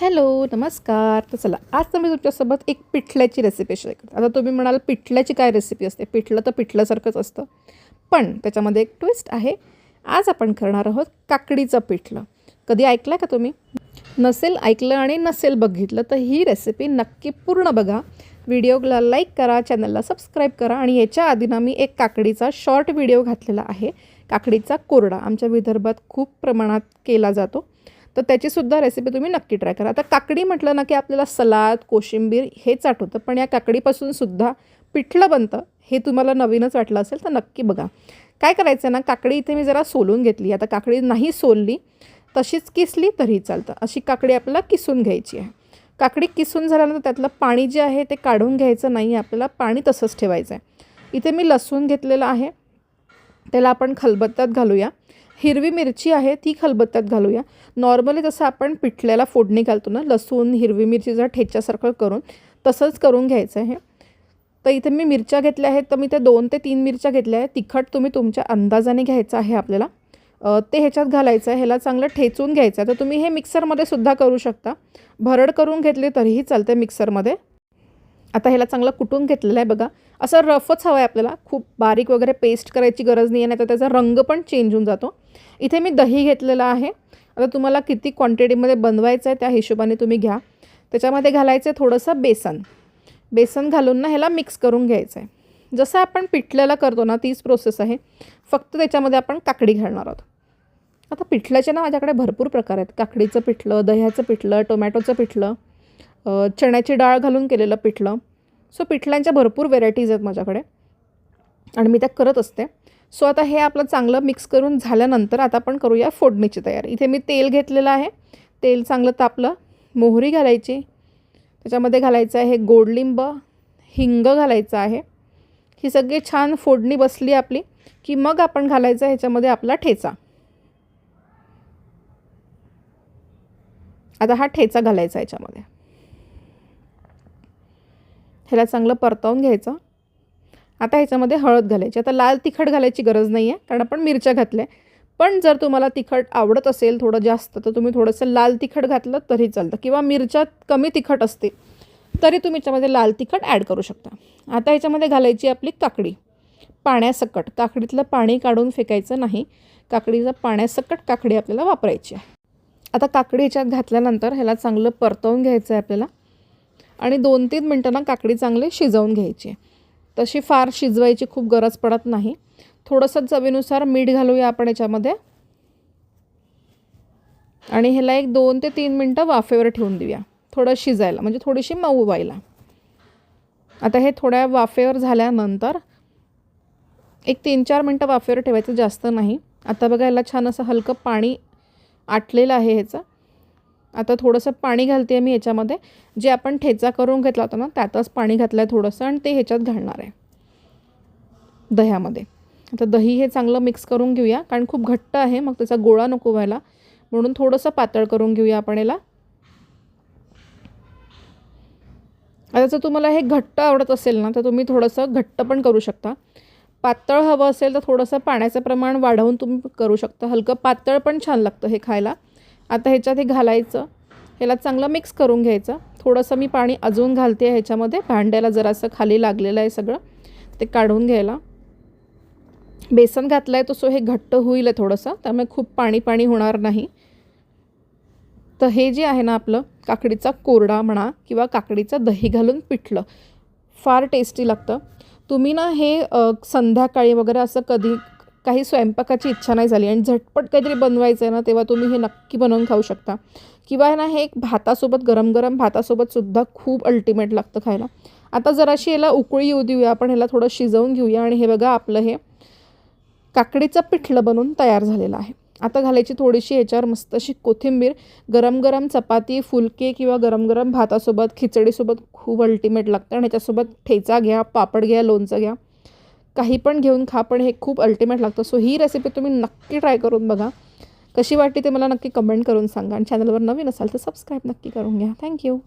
Hello नमस्कार. तर चला आज तर मी तुमच्यासोबत एक पिठल्याची रेसिपी शेअर करते. आता तुम्ही म्हणाल पिठल्याची काय रेसिपी असते? पिठलं तर पिठल्यासारखंच असतं. पण त्याच्यामध्ये एक ट्विस्ट आहे. आज आपण करणार आहोत काकडीचं पिठलं. कधी ऐकलं का तुम्ही? नसेल ऐकलं आणि नसेल बघितलं तर ही रेसिपी नक्की पूर्ण बघा. व्हिडिओला लाईक करा चॅनलला सबस्क्राईब करा आणि याच्या आधी ना मी एक काकडीचा शॉर्ट व्हिडिओ घातलेला आहे. काकडीचा कोरडा. आमच्या विदर्भात खूप प्रमाणात केला जातो. तर त्याचीसुद्धा रेसिपी तुम्ही नक्की ट्राय करा. आता काकडी म्हटलं ना की आपल्याला सलाद कोशिंबीर हेच आठवतं पण या काकडीपासून सुद्धा पिठलं बनतं हे तुम्हाला नवीनच वाटलं असेल तर नक्की बघा. काय करायचं ना काकडी इथे मी जरा सोलून घेतली. आता काकडी नाही सोलली तशीच किसली तरी चालतं. अशी काकडी आपल्याला किसून घ्यायची आहे. काकडी किसून झाल्यानंतर त्यातलं पाणी जे आहे ते काढून घ्यायचं नाही आपल्याला पाणी तसंच ठेवायचं आहे. इथे मी लसूण घेतलेलं आहे. त्याला आपण खलबत्त्यात घालूया. हिरवी मिरची आहे ती खलबत्त्यात घालूया. नॉर्मली जसं आपण पिठल्याला फोडणी घालतो ना लसूण हिरवी मिरचीचा ठेच्यासारखं करून तसंच करून घ्यायचं आहे तर इथे मी मिरच्या घेतल्या आहेत तर मी त्या दोन ते तीन मिरच्या घेतल्या आहेत. तिखट तुम्ही तुमच्या अंदाजाने घ्यायचं आहे आपल्याला. ते ह्याच्यात घालायचं आहे ह्याला चांगलं ठेचून घ्यायचं आहे. तर तुम्ही हे मिक्सरमध्ये सुद्धा करू शकता. भरड करून घेतली तरीही चालते मिक्सरमध्ये आता ह्याला चांगलं कुटून घेतलेलं आहे बघा. असं रफच हवं आहे आपल्याला. खूप बारीक वगैरे पेस्ट करायची गरज नाही आहे नाही तर त्याचा रंग पण चेंज होऊन जातो. इथे मी दही घेतलेलं आहे. आता तुम्हाला किती क्वांटिटीमध्ये बनवायचं आहे त्या हिशोबाने तुम्ही घ्या. त्याच्यामध्ये घालायचं आहे थोडंसं बेसन. बेसन घालून ना ह्याला मिक्स करून घ्यायचं आहे जसं आपण पिठल्याला करतो ना तीच प्रोसेस आहे. फक्त त्याच्यामध्ये आपण काकडी घालणार आहोत. आता पिठल्याचे ना माझ्याकडे भरपूर प्रकार आहेत. काकडीचं पिठलं दह्याचं पिठलं टोमॅटोचं पिठलं. चण्याची डाळ घालून केलेलं पिठलं. सो पिठल्यांच्या भरपूर व्हेरायटीज आहेत माझ्याकडे. आणि मी त्या करत असते. सो आता हे आपलं चांगलं मिक्स करून झाल्यानंतर आता आपण करूया फोडणीची तयारी. इथे मी तेल घेतलेलं आहे. तेल चांगलं तापलं. मोहरी घालायची. त्याच्यामध्ये घालायचं आहे गोडलिंब हिंग घालायचं आहे. ही सगळी छान फोडणी बसली आपली की मग आपण घालायचं ह्याच्यामध्ये आपला ठेचा. आता हा ठेचा घालायचा याच्यामध्ये ह्याला चांगलं परतावून घ्यायचं. आता ह्याच्यामध्ये हळद घालायची. आता लाल तिखट घालायची गरज नाही आहे कारण आपण मिरच्या घातल्या. पण जर तुम्हाला तिखट आवडत असेल थोडं जास्त तर तुम्ही थोडंसं लाल तिखट घातलं तरी चालतं. किंवा मिरच्या कमी तिखट असते तरी तुम्ही याच्यामध्ये लाल तिखट ॲड करू शकता. आता ह्याच्यामध्ये घालायची आपली काकडी. पाण्यासकट. काकडीतलं पाणी काढून फेकायचं नाही. काकडीचं पाण्यासकट काकडी आपल्याला वापरायची आहे. आता काकडी ह्याच्यात घातल्यानंतर ह्याला चांगलं परतवून घ्यायचं आहे आपल्याला. आणि दोन तीन मिनटं ना काकडी चांगली शिजवून घ्यायची. तशी फार शिजवायची खूप गरज पडत नाही. थोडंसं चवीनुसार मीठ घालूया आपण याच्यामध्ये. आणि ह्याला एक दोन ते तीन मिनटं वाफेवर ठेवून देऊया. थोडं शिजायला म्हणजे थोडीशी मऊ व्हायला. आता हे थोड्या वाफेवर झाल्यानंतर एक तीन चार मिनटं वाफेवर ठेवायचं जास्त नाही. आता बघा याला छान असं हलकं पाणी आटलेलं आहे ह्याचं. आता थोडंसं पाणी घालते मी याच्यामध्ये. जे आपण ठेचा करून घेतला होता ना त्यातच पाणी घातलं आहे थोडंसं आणि ते ह्याच्यात घालणार आहे. दह्यामध्ये. आता दही हे चांगलं मिक्स करून घेऊया कारण खूप घट्ट आहे मग त्याचा गोळा नको व्हायला. म्हणून थोडंसं पातळ करून घेऊया आपण याला. आता जर तुम्हाला हे घट्ट आवडत असेल ना तर तुम्ही थोडंसं घट्ट पण करू शकता. पातळ हवं असेल तर थोडंसं पाण्याचं प्रमाण वाढवून तुम्ही करू शकता. हलकं पातळ पण छान लागतं हे खायला. आता ह्याच्यात हे घालायचं. ह्याला चांगलं मिक्स करून घ्यायचं. थोडंसं मी पाणी अजून घालते आहे ह्याच्यामध्ये. भांड्याला जरासं खाली लागलेलं आहे सगळं. ते काढून घ्यायला. बेसन घातलं आहे तो सो हे घट्ट होईल आहे थोडंसं. त्यामुळे खूप पाणी पाणी होणार नाही. तर हे जे आहे ना आपलं काकडीचा कोरडा म्हणा किंवा काकडीचं दही घालून पिठलं. फार टेस्टी लागतं. तुम्ही ना हे संध्याकाळी वगैरे असं कधी काही स्वयंपाकाची इच्छा नाही झाली आणि झटपट काहीतरी बनवायचं आहे ना तेव्हा तुम्ही हे नक्की बनवून खाऊ शकता. किंवा आहे ना हे एक भातासोबत गरम गरम भातासोबतसुद्धा खूप अल्टिमेट लागतं खायला. आता जराशी याला उकळी येऊ देऊया आपण ह्याला थोडं शिजवून घेऊया आणि हे बघा आपलं हे काकडीचं पिठलं बनवून तयार झालेलं आहे. आता घालायची थोडीशी ह्याच्यावर मस्त अशी कोथिंबीर गरम गरम चपाती फुलके किंवा गरम गरम भातासोबत खिचडीसोबत खूप अल्टिमेट लागतं. आणि ह्याच्यासोबत ठेचा घ्या पापड घ्या लोणचं घ्या. काही पण घेऊन खा पण हे खूप अल्टिमेट लागतं. सो ही रेसिपी तुम्ही नक्की ट्राय करून बघा. कशी वाटली ते मला नक्की कमेंट करून सांगा. आणि चॅनलवर नवीन असाल तर सबस्क्राईब नक्की करून घ्या. थँक्यू